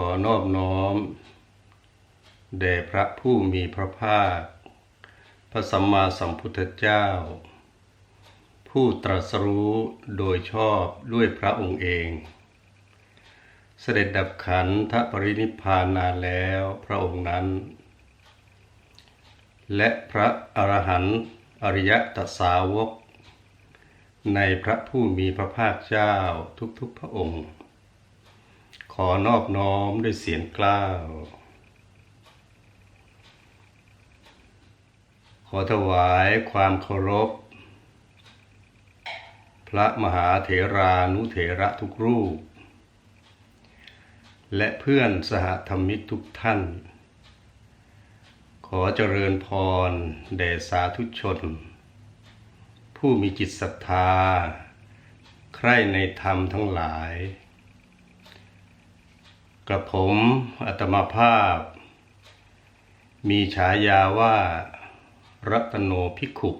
ขอนอบน้อม แด่พระผู้มีพระภาค พระสัมมาสัมพุทธเจ้า ผู้ตรัสรู้โดยชอบด้วยพระองค์เอง เสด็จดับขันธปรินิพพานนานแล้วพระองค์นั้น และพระอรหันต์อริยตสาวก ในพระผู้มีพระภาคเจ้าทุกๆพระองค์ อนอบน้อมด้วยเสียงกล้าว ขอถวายความเคารพ พระมหาเถรานุเถระทุกรูป และเพื่อนสหธรรมิกทุกท่าน ขอเจริญพรแด่สาธุชน ผู้มีจิตศรัทธา ใคร่ในธรรมทั้งหลาย กระผมอัตมาภาพ มีฉายาว่า รัตโนภิกขุ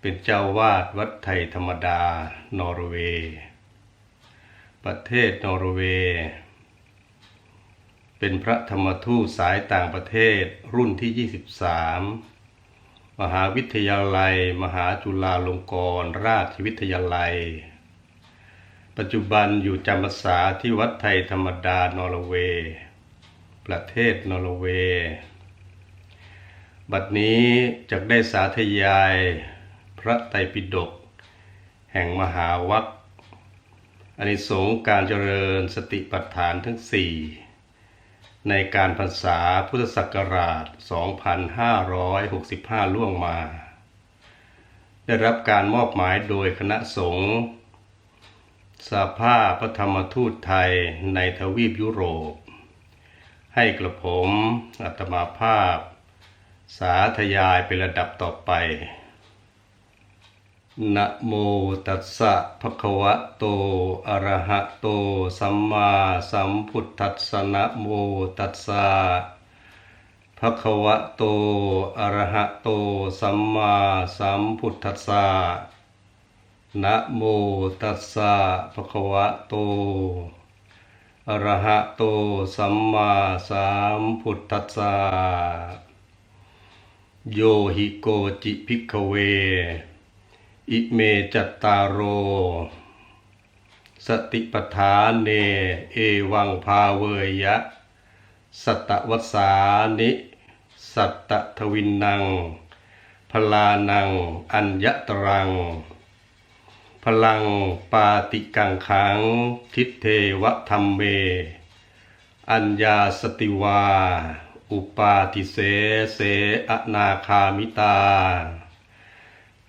เป็นเจ้าวาดวัดไทยธรรมดา นอร์เวย์ ประเทศนอร์เวย์ เป็นพระธรรมทูตสายต่างประเทศรุ่นที่ 23 มหาวิทยาลัย มหาจุฬาลงกรณราชวิทยาลัย ปัจจุบันอยู่จำพรรษาที่วัดไทยธรรมดานอร์เวย์ ประเทศนอร์เวย์ บัดนี้จะได้สาธยาย พระไตรปิฎกแห่งมหาวัคอนิสงส์การเจริญสติปัฏฐานทั้งสี่ในการพรรษาพุทธศักราช 2565 ล่วงมา ได้รับการมอบหมายโดยคณะสงฆ์ สาภาพพระธรรมทูตไทยในทวีปยุโรป ให้กระผมอัตมาภาพ สาธยายเป็นระดับต่อไป นะโมตัสสะภะคะวะโต อะระหะโต สัมมาสัมพุทธัสสะนะโมตัสสะภะคะวะโต อะระหะโต สัมมาสัมพุทธัสสะ นะโมตัสสะภะคะวะโต อะระหะโต สัมมาสัมพุทธัสสะ โยหิโกจิภิกขเว อิเมจัตตารโร สติปทานเน เอวังภาเวยะ สัตวสสานิ สัตตทวินนัง พลานัง อัญญตรัง พลังปาติกังขัง ทิเทวธรรมเม อัญญาสติวา อุปาทิเสเสอนาคามิตา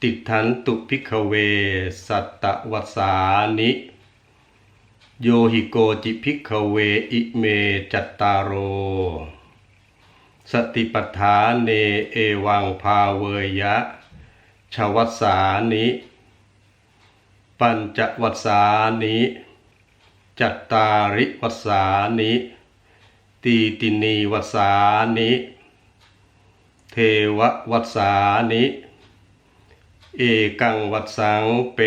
ติทันตุพิกเว สัตตวัสสานิ โยหิโกจิพิกเวอิเมจัตตารโร สติปัฏฐานเนเอวังภาเวยะ ชวัสานิ ปัญจวัสสานิจัตตาริวัสสานิตีตินีวัสสานิเทววัสสานิเอกังวัดสังเป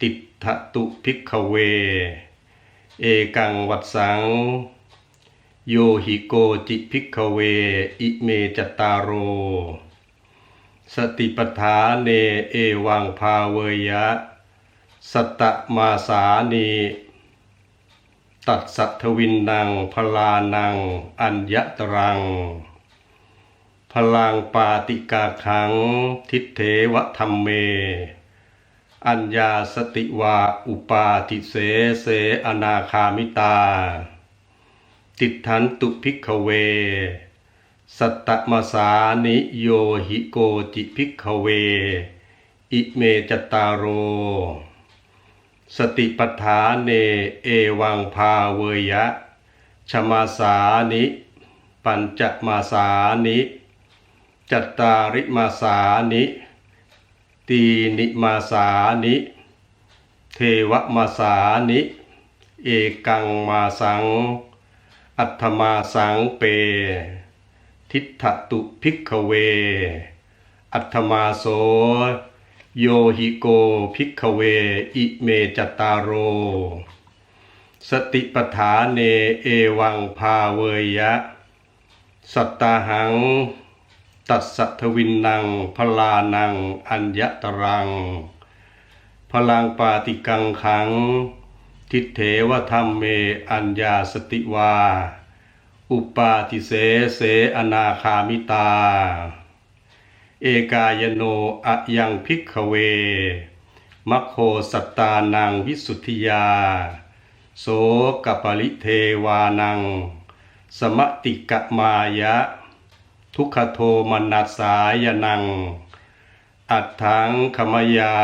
ติทตุพิกขเว เอกังวัดสัง โยหิโกจิพิกขเว อิเมจตตารโร สติปทานเนเอวังภาเวยะ สัตตมาสานีตัดสัทวินนังพลานัง อัญญตรัง พลังปาติกาขัง ทิเทวธรรมเม อัญญาสติวาอุปาทิเสเสอนาคามิตา ติทันตุพิกเว สัตตมสานิโยหิโกจิพิกเว อิเมจตตารโร สติปัฏฐานเนเอวังภาเวยะ ชมาสานิ ปัญจมาสานิ จัตตาริมาสานิ ตีนิมาสานิ เทวมาสานิ เอกังมาสัง อัตถมาสังเป ทิฏฐตุพิกขเว อัตถมาโส โยหิโกพิกขเว อิเมจตารโร สติปฐานเนเอวังพาเวยะ สัตตาหัง ตัสสะทวินนังพลานัง อัญญตรัง พลังปาติกังขัง ทิเถวธรรมเมอัญญาสติวา อุปาทิเสเสอนาคามิตา เอกายโนอะยังพิกขเว มัคโคสัตตานังวิสุทธิยา โสกปริเทวานัง สมติกะมายะ ทุกขโทมนัสสายนัง อัตถังขมยา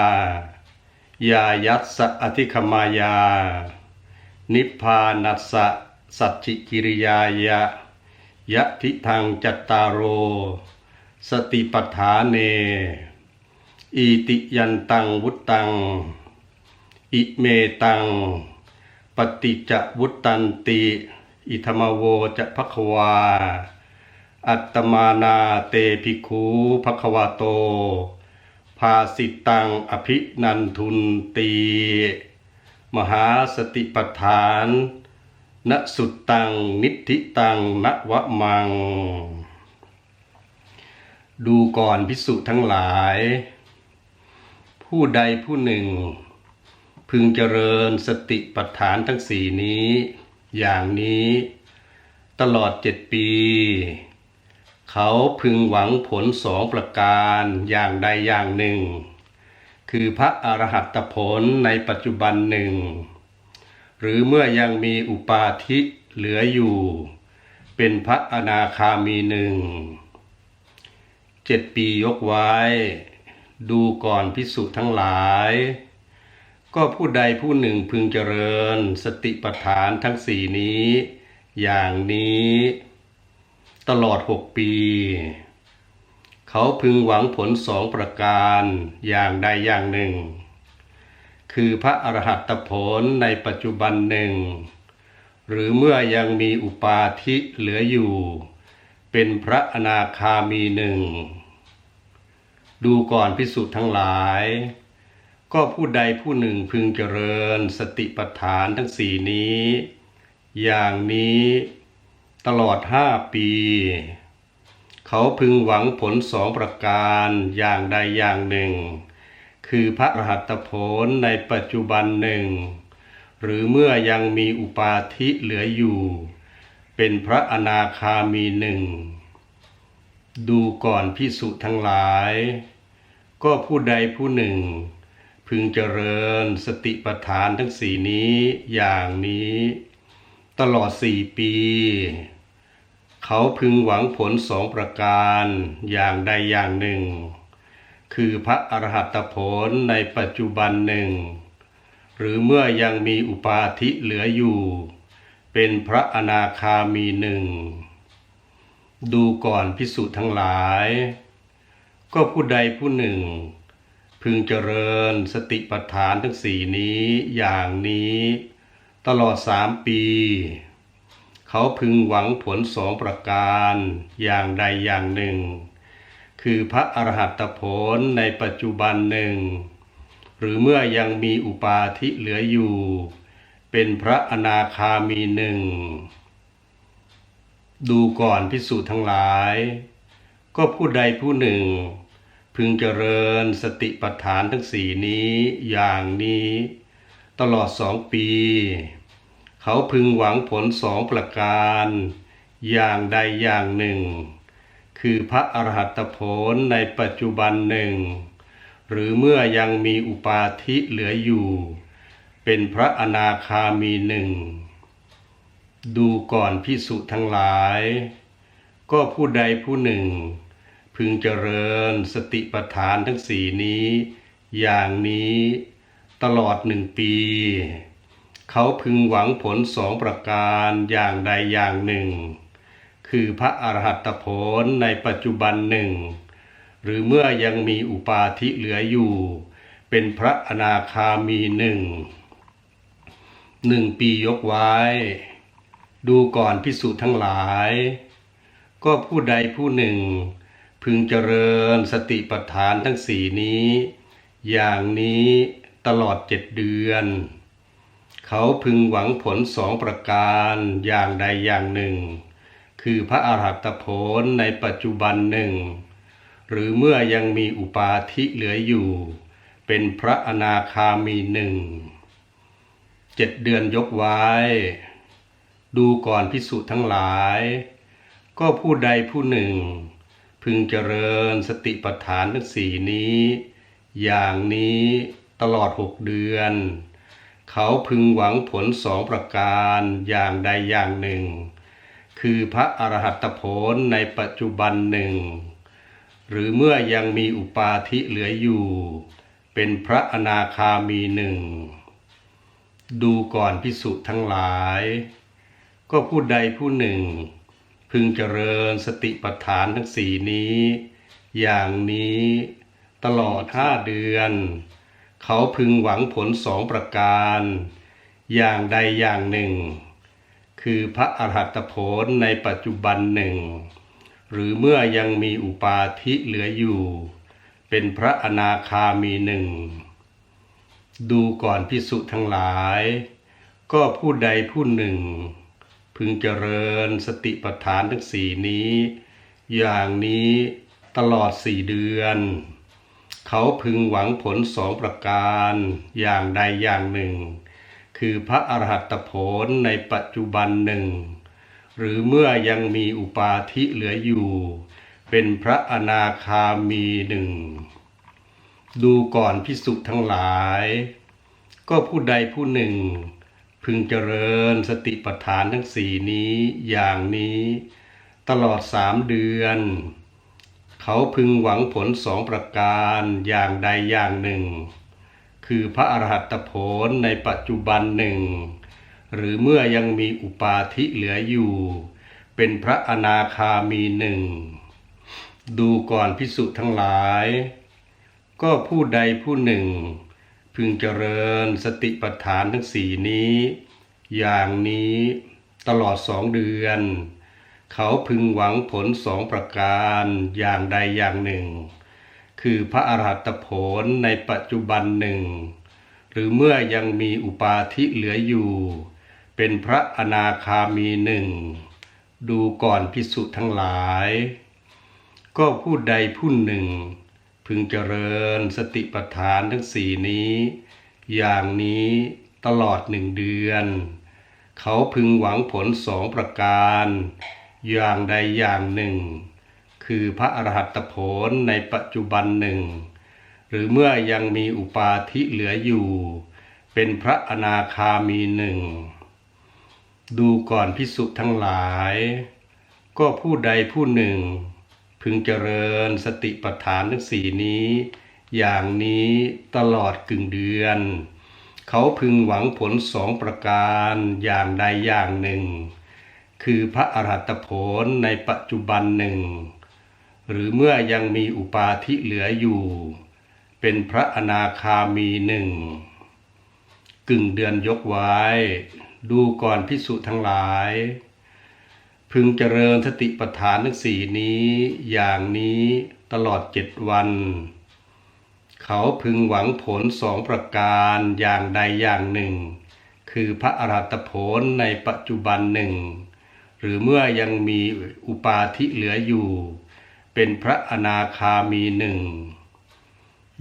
ยายัสสะอธิขมายา นิพพานัสสะสัจจิกิริยายะยะทิทังจัตตารโร สติปัฏฐานเน อิติยันตังวุตตัง อิเมตัง ปฏิจจวุตตันติ อิธรรมโวจะภควา อัตตมานาเตภิกขุภควาโต ภาสิตังอภินันทุนตี มหาสติปัฏฐาน ณสุดตังนิธิตังนวะมัง ดูก่อนพิสุทั้งหลาย ผู้ใดผู้หนึ่ง พึงเจริญสติปัฏฐานทั้งสี่นี้ อย่างนี้ ตลอดเจ็ดปี เขาพึงหวังผลสองประการอย่างใดอย่างหนึ่ง คือพระอรหัตผลในปัจจุบันหนึ่ง หรือเมื่อยังมีอุปาทิเหลืออยู่ เป็นพระอนาคามีหนึ่ง เจ็ดปียกไว้ ดูก่อนพิสุทั้งหลาย ก็ผู้ใดผู้หนึ่งพึงเจริญ สติปัฏฐานทั้งสี่นี้ อย่างนี้ ตลอดหกปี เขาพึงหวังผลสองประการอย่างใดอย่างหนึ่ง คือพระอรหัตผลในปัจจุบันหนึ่ง หรือเมื่อยังมีอุปาทิเหลืออยู่ เป็นพระอนาคามีหนึ่ง ดูก่อนพิสุทธ์ทั้งหลาย ก็ผู้ใดผู้หนึ่งพึงเจริญสติปัฏฐานทั้งสี่นี้ อย่างนี้ตลอดห้าปี เขาพึงหวังผลสองประการอย่างใดอย่างหนึ่ง คือพระรหัตผลในปัจจุบันหนึ่ง หรือเมื่อยังมีอุปาทิเหลืออยู่ เป็นพระอนาคามีหนึ่ง ดูก่อนพิสุทั้งหลาย ก็ผู้ใดผู้หนึ่ง พึงเจริญสติปัฏฐานทั้งสี่นี้อย่างนี้ ตลอดสี่ปี เขาพึงหวังผลสองประการอย่างใดอย่างหนึ่ง คือพระอรหัตผลในปัจจุบันหนึ่ง หรือเมื่อยังมีอุปาทิเหลืออยู่ เป็นพระอนาคามีหนึ่ง ดูก่อนพิสุทั้งหลาย ก็ผู้ใดผู้หนึ่ง พึงเจริญสติปัฏฐานทั้งสี่นี้อย่างนี้ ตลอดสามปี เขาพึงหวังผลสองประการอย่างใดอย่างหนึ่ง คือพระอรหัตผลในปัจจุบันหนึ่ง หรือเมื่อยังมีอุปาทิเหลืออยู่ เป็นพระอนาคามีหนึ่ง ดูก่อนพิสูจน์ทั้งหลาย ก็ผู้ใดผู้หนึ่ง พึงเจริญสติปัฏฐานทั้งสี่นี้อย่างนี้ ตลอดสองปี เขาพึงหวังผลสองประการ อย่างใดอย่างหนึ่ง คือพระอรหัตผลในปัจจุบันหนึ่ง หรือเมื่อยังมีอุปาทิเหลืออยู่ เป็นพระอนาคามีหนึ่ง ดูก่อนพิสุทั้งหลาย ก็ผู้ใดผู้หนึ่ง พึงเจริญสติปัฏฐานทั้งสี่นี้ อย่างนี้ตลอดหนึ่งปี เขาพึงหวังผลสองประการอย่างใดอย่างหนึ่ง คือพระอรหัตผลในปัจจุบันหนึ่ง หรือเมื่อยังมีอุปาทิเหลืออยู่ เป็นพระอนาคามีหนึ่ง หนึ่งปียกไว้ ดูก่อนพิสูจน์ทั้งหลาย ก็ผู้ใดผู้หนึ่ง พึงเจริญสติปัฏฐานทั้งสี่นี้ อย่างนี้ตลอดเจ็ดเดือน เขเขาพึงหวังผลสองประการอย่างใดอย่างหนึ่ง คือพระอรหัตผลในปัจจุบันหนึ่ง หรือเมื่อยังมีอุปาทิเหลืออยู่ เป็นพระอนาคามีหนึ่ง เจ็ดเดือนยกไว้ ดูก่อนพิสุทั้งหลาย ก็ผู้ใดผู้หนึ่ง พึงเจริญสติปัฏฐานทั้งสี่นี้ อย่างนี้ตลอดหกเดือน เขาพึงหวังผลสองประการอย่างใดอย่างหนึ่ง คือพระอรหัตผลในปัจจุบันหนึ่ง หรือเมื่อยังมีอุปาทิเหลืออยู่ เป็นพระอนาคามีหนึ่ง ดูก่อนพิสุทั้งหลาย ก็ผู้ใดผู้หนึ่ง พึงเจริญสติปัฏฐานทั้งสี่นี้ อย่างนี้ตลอดห้าเดือน เขาพึงหวังผลสองประการ อย่างใดอย่างหนึ่ง คือพระอรหัตผลในปัจจุบันหนึ่ง หรือเมื่อยังมีอุปาทิเหลืออยู่ เป็นพระอนาคามีหนึ่ง ดูก่อนพิสุทั้งหลาย ก็ผู้ใดผู้หนึ่ง พึงเจริญสติปัฏฐานทั้งสี่นี้ อย่างนี้ตลอดสี่เดือน เขาพึงหวังผลสองประการอย่างใดอย่างหนึ่ง คือพระอรหัตผลในปัจจุบันหนึ่ง หรือเมื่อยังมีอุปาทิเหลืออยู่ เป็นพระอนาคามีหนึ่ง ดูก่อนพิสุทั้งหลาย ก็ผู้ใดผู้หนึ่ง พึงเจริญสติปัฏฐานทั้งสี่นี้อย่างนี้ ตลอดสามเดือน เขาพึงหวังผลสองประการอย่างใดอย่างหนึ่ง คือพระอรหัตผลในปัจจุบันหนึ่ง หรือเมื่อยังมีอุปาทิเหลืออยู่ เป็นพระอนาคามีหนึ่ง ดูก่อนพิสุทั้งหลาย ก็ผู้ใดผู้หนึ่ง พึงเจริญสติปัฏฐานทั้งสี่นี้ อย่างนี้ตลอดสองเดือน เขาพึงหวังผลสองประการอย่างใดอย่างหนึ่ง คือพระอรหัตผลในปัจจุบันหนึ่ง หรือเมื่อยังมีอุปาทิเหลืออยู่ เป็นพระอนาคามีหนึ่ง ดูก่อนพิสุทั้งหลาย ก็ผู้ใดผู้หนึ่ง พึงเจริญสติปัฏฐานทั้งสี่นี้ อย่างนี้ตลอดหนึ่งเดือน เขาพึงหวังผลสองประการ อย่างใดอย่างหนึ่ง คือพระอรหัตผลในปัจจุบันหนึ่ง หรือเมื่อยังมีอุปาทิเหลืออยู่ เป็นพระอนาคามีหนึ่ง ดูก่อนพิสุทั้งหลาย ก็ผู้ใดผู้หนึ่ง พึงเจริญสติปัฏฐานทั้งสี่นี้ อย่างนี้ตลอดกึ่งเดือน เขาพึงหวังผลสองประการอย่างใดอย่างหนึ่ง คือพระอรหัตผลในปัจจุบันหนึ่ง หรือเมื่อยังมีอุปาทิเหลืออยู่ เป็นพระอนาคามีหนึ่งกึ่งเดือนยกไว้ ดูก่อนพิสุทั้งหลาย พึงเจริญสติปัฏฐานทั้งสี่นี้อย่างนี้ตลอดเจ็ดวัน เขาพึงหวังผลสองประการอย่างใดอย่างหนึ่ง คือพระอรหัตผลในปัจจุบันหนึ่ง หรือเมื่อยังมีอุปาทิเหลืออยู่ เป็นพระอนาคามีหนึ่ง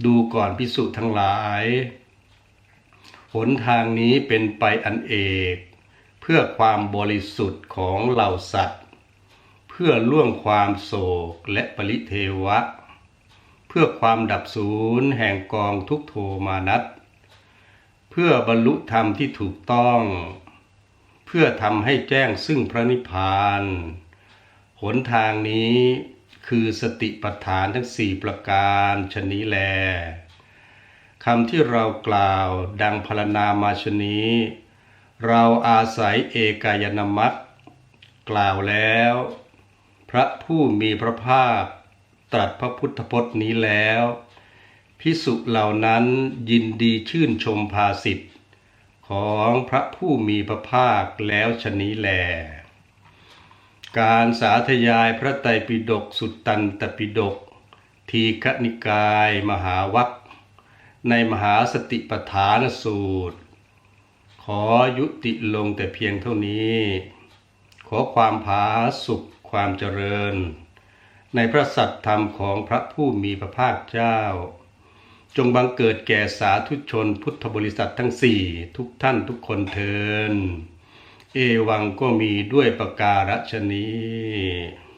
ดูก่อนพิสุทั้งหลาย หนทางนี้เป็นไปอันเอก เพื่อความบริสุทธิ์ของเหล่าสัตว์ เพื่อล่วงความโศกและปริเทวะ เพื่อความดับศูนย์แห่งกองทุกโทมานัสเพื่อบรรลุธรรมที่ถูกต้อง เพื่อทำให้แจ้งซึ่งพระนิพพาน หนทางนี้คือสติปัฏฐานทั้งสี่ประการชนนี้แลคำที่เรากล่าวดังพรรณนามาชนี้ เราอาศัยเอกายนามัตกล่าวแล้ว พระผู้มีพระภาคตรัสพระพุทธพจน์นี้แล้ว พิสุเหล่านั้นยินดีชื่นชมภาสิทธิ์ของพระผู้มีพระภาคแล้วชนี้แล การสาธยายพระไตรปิฎกสุตตันตปิฎกทีฆนิกายมหาวัคในมหาสติปัฏฐานสูตร ขอยุติลงแต่เพียงเท่านี้ ขอความผาสุขความเจริญ ในพระสัตธรรมของพระผู้มีพระภาคเจ้า จงบังเกิดแก่สาธุชนพุทธบริษัททั้งสี่ทุกท่านทุกคนเทิน เอวังก็มีด้วยประการฉนี้